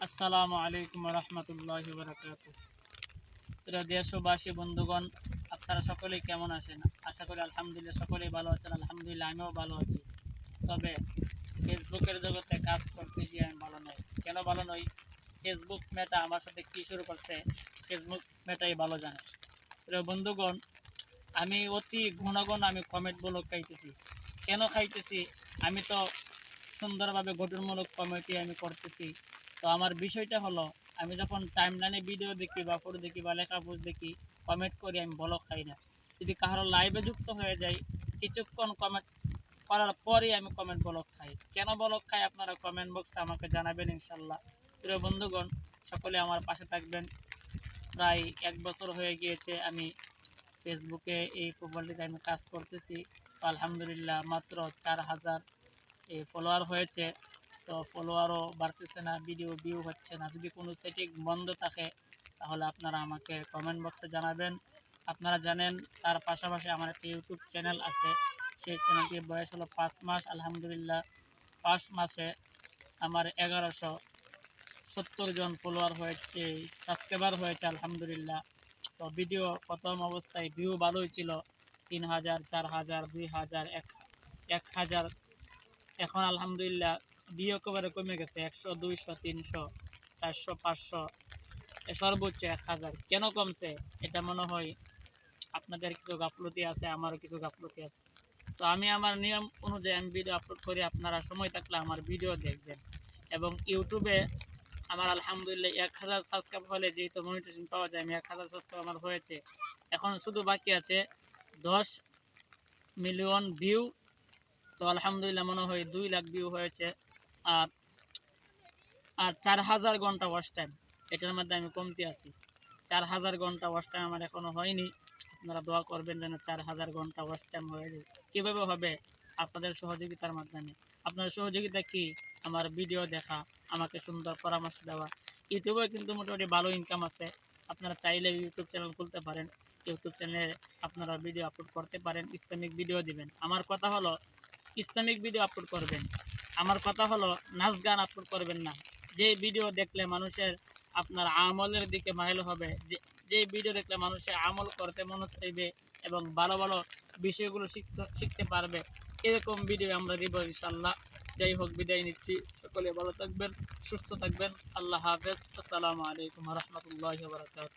আসসালামু আলাইকুম রহমতুল্লাহ বরকাত দেশবাসী, বন্ধুগণ, আপনারা সকলেই কেমন আছেন? আশা করি আলহামদুলিল্লাহ সকলেই ভালো আছেন। আলহামদুলিল্লাহ, আমিও ভালো আছি। তবে ফেসবুকের জগতে কাজ করতে গিয়ে আমি ভালো নই। কেন ভালো নই? ফেসবুক মেটা আমার সাথে কী শুরু করছে? ফেসবুক মেটাই ভালো জানে। প্রিয় বন্ধুগণ, আমি অতি ঘন ঘন আমি কমেন্ট খাইতেছি। কেন খাইতেছি? আমি তো সুন্দরভাবে গঠনমূলক কমেন্টই আমি করতেছি। তো আমার বিষয়টা হলো, আমি যখন টাইম লাইনে ভিডিও দেখি বা ফটো দেখি বা লেখা পোস্ট দেখি কমেন্ট করি, আমি ব্লগ খাই না। যদি কারও লাইভে যুক্ত হয়ে যাই, কিছুক্ষণ কমেন্ট করার পরেই আমি কমেন্ট ব্লগ খাই। কেন ব্লগ খাই আপনারা কমেন্ট বক্সে আমাকে জানাবেন ইনশাল্লাহ প্রিয় বন্ধুগণ, সকলে আমার পাশে থাকবেন। প্রায় এক বছর হয়ে গিয়েছে আমি ফেসবুকে এই প্রোফাইলটিতে আমি কাজ করতেছি। আলহামদুলিল্লাহ মাত্র চার হাজার ফলোয়ার হয়েছে। তো ফলোয়ারও বাড়তেছে না ভিডিও ভিউ হচ্ছে না। যদি কোনো সেটিং বন্ধ থাকে, তাহলে আপনারা আমাকে কমেন্ট বক্সে জানাবেন। আপনারা জানেন, তার পাশাপাশি আমার একটা ইউটিউব চ্যানেল আছে। সেই চ্যানেলটির বয়স হলো পাঁচ মাস, আলহামদুলিল্লাহ। পাঁচ মাসে আমার এগারোশো সত্তর জন ফলোয়ার হয়েছে সাবস্ক্রাইবার হয়েছে, আলহামদুলিল্লাহ। তো ভিডিও প্রথম অবস্থায় ভিউ ভালোই ছিল, তিন হাজার, চার হাজার, দুই হাজার, এক এক হাজার। এখন আলহামদুলিল্লাহ ভিউ একেবারে কমে গেছে, একশো, দুইশো, তিনশো, চারশো, পাঁচশো সর্বোচ্চ এক হাজার। কেন কমছে? এটা মনে হয় আপনাদের কিছু গাফলতি আছে, আমারও কিছু গাফলতি আছে। তো আমি আমার নিয়ম অনুযায়ী আমি ভিডিও আপলোড করি, আপনারা সময় থাকলে আমার ভিডিও দেখবেন। এবং ইউটিউবে আমার আলহামদুলিল্লাহ এক হাজার সাবস্ক্রাইব হলে যেহেতু মনিটেশন পাওয়া যায়, আমি এক হাজার সাবস্ক্রাইব আমার হয়েছে। এখন শুধু বাকি আছে দশ মিলিয়ন ভিউ তো আলহামদুলিল্লাহ মনে হয় দুই লাখ ভিউ হয়েছে। আর আর চার হাজার ঘণ্টা ওয়াশ টাইম এটার মধ্যে আমি কমতি আছি। চার হাজার ঘণ্টা ওয়াশ টাইম আমার এখনও হয়নি। আপনারা দোয়া করবেন যেন চার হাজার ঘণ্টা ওয়াশ টাইম হয়ে যায়। কীভাবে হবে? আপনাদের সহযোগিতার মাধ্যমে। আপনার সহযোগিতা কি? আমার ভিডিও দেখা, আমাকে সুন্দর পরামর্শ দেওয়া। ইউটিউবে কিন্তু মোটামুটি ভালো ইনকাম আছে। আপনারা চাইলে ইউটিউব চ্যানেল খুলতে পারেন। ইউটিউব চ্যানেলে আপনারা ভিডিও আপলোড করতে পারেন। ইসলামিক ভিডিও দিবেন। আমার কথা হলো, ইসলামিক ভিডিও আপলোড করবেন। আমার কথা হলো, নাচ গান আপলোড করবেন না। যে ভিডিও দেখলে মানুষের আপনার আমলের দিকে মাইল হবে, যে ভিডিও দেখলে মানুষের আমল করতে মনে চাইবে এবং ভালো ভালো বিষয়গুলো শিখতে শিখতে পারবে, এরকম ভিডিও আমরা দিব ইনশাল্লাহ যাই হোক, বিদায় নিচ্ছি। সকলে ভালো থাকবেন, সুস্থ থাকবেন। আল্লাহ হাফেজ। আসসালামু আলাইকুম রহমতুল্লাহ বারকাত